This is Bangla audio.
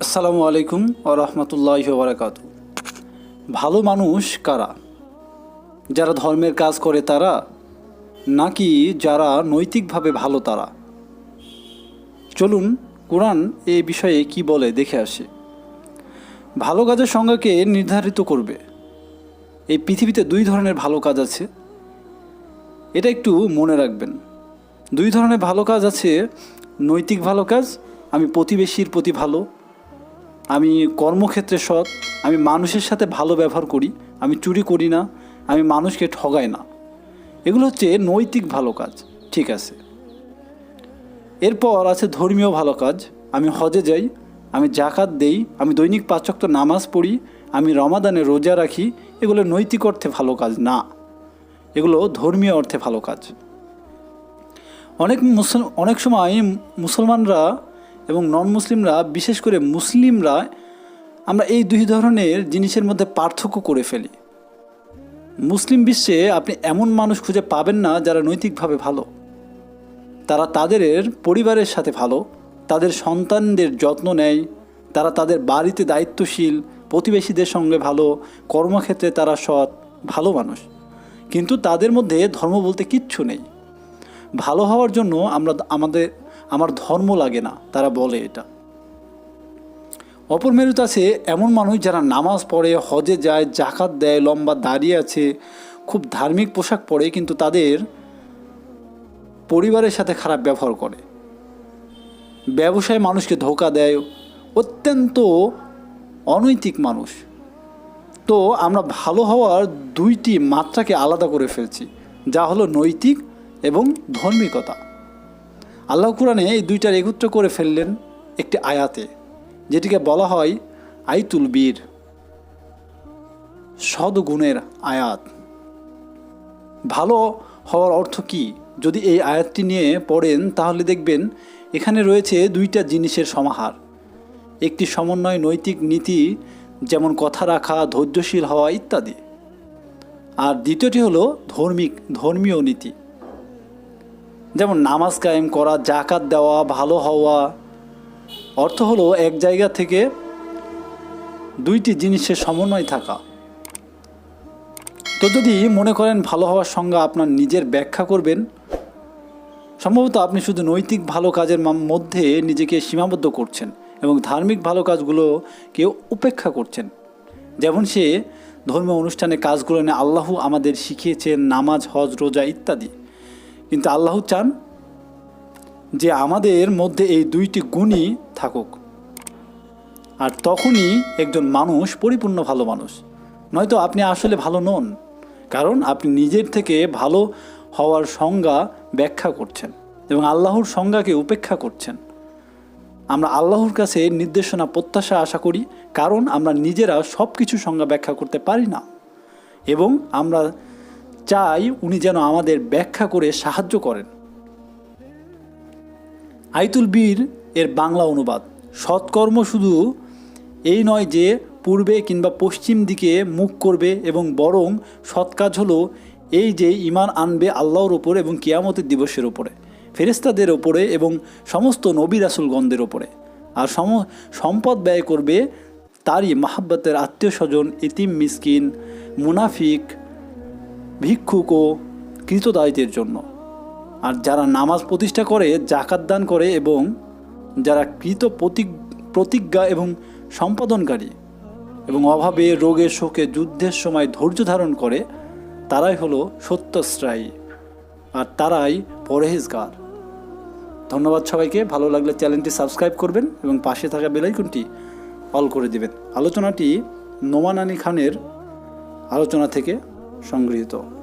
আসসালামু আলাইকুম ও রহমতুল্লাহ বারাকাত ভালো মানুষ কারা? যারা ধর্মের কাজ করে তারা, নাকি যারা নৈতিকভাবে ভালো তারা? চলুন কোরআন এই বিষয়ে কি বলে দেখে আসি। ভালো কাজের সংজ্ঞাকে নির্ধারিত করবে। এই পৃথিবীতে দুই ধরনের ভালো কাজ আছে। এটা একটু মনে রাখবেন। দুই ধরনের ভালো কাজ আছে, নৈতিক ভালো কাজ, আমি প্রতিবেশীর প্রতি ভালো আমি কর্মক্ষেত্রে সৎ, আমি মানুষের সাথে ভালো ব্যবহার করি, আমি চুরি করি না, আমি মানুষকে ঠগাই না। এগুলো হচ্ছে নৈতিক ভালো কাজ, ঠিক আছে। এরপর আছে ধর্মীয় ভালো কাজ, আমি হজে যাই, আমি জাকাত দেই, আমি দৈনিক পাঁচক্ত নামাজ পড়ি, আমি রমাদানে রোজা রাখি, এগুলো নৈতিক অর্থে ভালো কাজ না। এগুলো ধর্মীয় অর্থে ভালো কাজ। অনেক মুসল, অনেক সময় মুসলমানরা এবং নন মুসলিমরা বিশেষ করে মুসলিমরা আমরা এই দুই ধরনের জিনিসের মধ্যে পার্থক্য করে ফেলি। মুসলিম বিশ্বে আপনি এমন মানুষ খুঁজে পাবেন না যারা নৈতিকভাবে ভালো। তারা তাদের পরিবারের সাথে ভালো, তাদের সন্তানদের যত্ন নেয়, তারা তাদের বাড়িতে দায়িত্বশীল, প্রতিবেশীদের সঙ্গে ভালো, কর্মক্ষেত্রে তারা সৎ, ভালো মানুষ। কিন্তু তাদের মধ্যে ধর্ম বলতে কিচ্ছু নেই। ভালো হওয়ার জন্য আমরা আমাদের আমার ধর্ম লাগে না, তারা বলে এটা। অপর মেরুতে আছে এমন মানুষ যারা নামাজ পড়ে, হজে যায় জাকাত দেয়, লম্বা দাঁড়িয়ে আছে, খুব ধার্মিক পোশাক পরে, কিন্তু তাদের পরিবারের সাথে খারাপ ব্যবহার করে। ব্যবসায় মানুষকে ধোকা দেয়, অত্যন্ত অনৈতিক মানুষ। তো আমরা ভালো হওয়ার দুইটি মাত্রাকে আলাদা করে ফেলছি, যা হলো নৈতিক এবং ধর্মিকতা। আল্লাহ কোরআনে এই দুইটার একত্র করে ফেললেন একটি আয়াতে, যেটিকে বলা হয় আইতুল বীর, সদগুণের আয়াত। ভালো হওয়ার অর্থ কি? যদি এই আয়াতটি নিয়ে পড়েন, তাহলে দেখবেন এখানে রয়েছে দুইটা জিনিসের সমাহার। একটি সমন্বয় নৈতিক নীতি, যেমন কথা রাখা, ধৈর্যশীল হওয়া ইত্যাদি। আর দ্বিতীয়টি হলো ধর্মিক, ধর্মীয় নীতি। যেমন নামাজ কায়েম করা জাকাত দেওয়া, ভালো হওয়া। অর্থ হলো এক জায়গা থেকে দুইটি জিনিসের সমন্বয় থাকা। তো যদি মনে করেন ভালো হওয়ার সংজ্ঞা আপনার নিজের ব্যাখ্যা করবেন, সম্ভবত আপনি শুধু নৈতিক ভালো কাজের মধ্যে নিজেকে সীমাবদ্ধ করছেন এবং ধার্মিক ভালো কাজগুলো কেউ উপেক্ষা করছেন। যেমন সে ধর্মীয় অনুষ্ঠানে কাজগুলো নিয়ে আল্লাহ আমাদের শিখিয়েছেন নামাজ, হজ, রোজা ইত্যাদি। কিন্তু আল্লাহ চান যে আমাদের মধ্যে এই দুইটি গুণই থাকুক। আর তখনই একজন মানুষ পরিপূর্ণ ভালো মানুষ। নয়তো আপনি আসলে ভালো নন, কারণ আপনি নিজের থেকে ভালো হওয়ার সংজ্ঞা ব্যাখ্যা করছেন এবং আল্লাহর সংজ্ঞাকে উপেক্ষা করছেন। আমরা আল্লাহর কাছে নির্দেশনা, প্রত্যাশা আশা করি, কারণ আমরা নিজেরা সব কিছু সংজ্ঞা ব্যাখ্যা করতে পারি না। এবং আমরা চাই উনি যেন আমাদের ব্যাখ্যা করে সাহায্য করেন। আইতুল বীর এর বাংলা অনুবাদ। সৎকর্ম শুধু এই নয় যে পূর্বে কিংবা পশ্চিম দিকে মুখ করবে এবং বরং সৎ কাজ হলো এই যে ইমান আনবে আল্লাহর ওপর এবং কিয়ামতের দিবসের ওপরে ফেরেস্তাদের ওপরে এবং সমস্ত নবী রাসুলগণদের ওপরে আর সম, সম্পদ ব্যয় করবে তারই মাহাব্বতের আত্মীয় স্বজন, ইতিম, মিসকিন, মুনাফিক ভিক্ষুক ও কৃতদায়িত্বের জন্য। আর যারা নামাজ প্রতিষ্ঠা করে জাকাত দান করে এবং যারা কৃত প্রতিক প্রতিজ্ঞা এবং সম্পাদনকারী এবং অভাবে, রোগে, শোকে, যুদ্ধের সময় ধৈর্য ধারণ করে, তারাই হলো সত্যশ্রায়ী আর তারাই পরহেজগার। ধন্যবাদ সবাইকে। ভালো লাগলে চ্যানেলটি সাবস্ক্রাইব করবেন এবং পাশে থাকা বেলাইকনটি অল করে দেবেন। আলোচনাটি নোমান আলী খানের আলোচনা থেকে সংগৃহীত।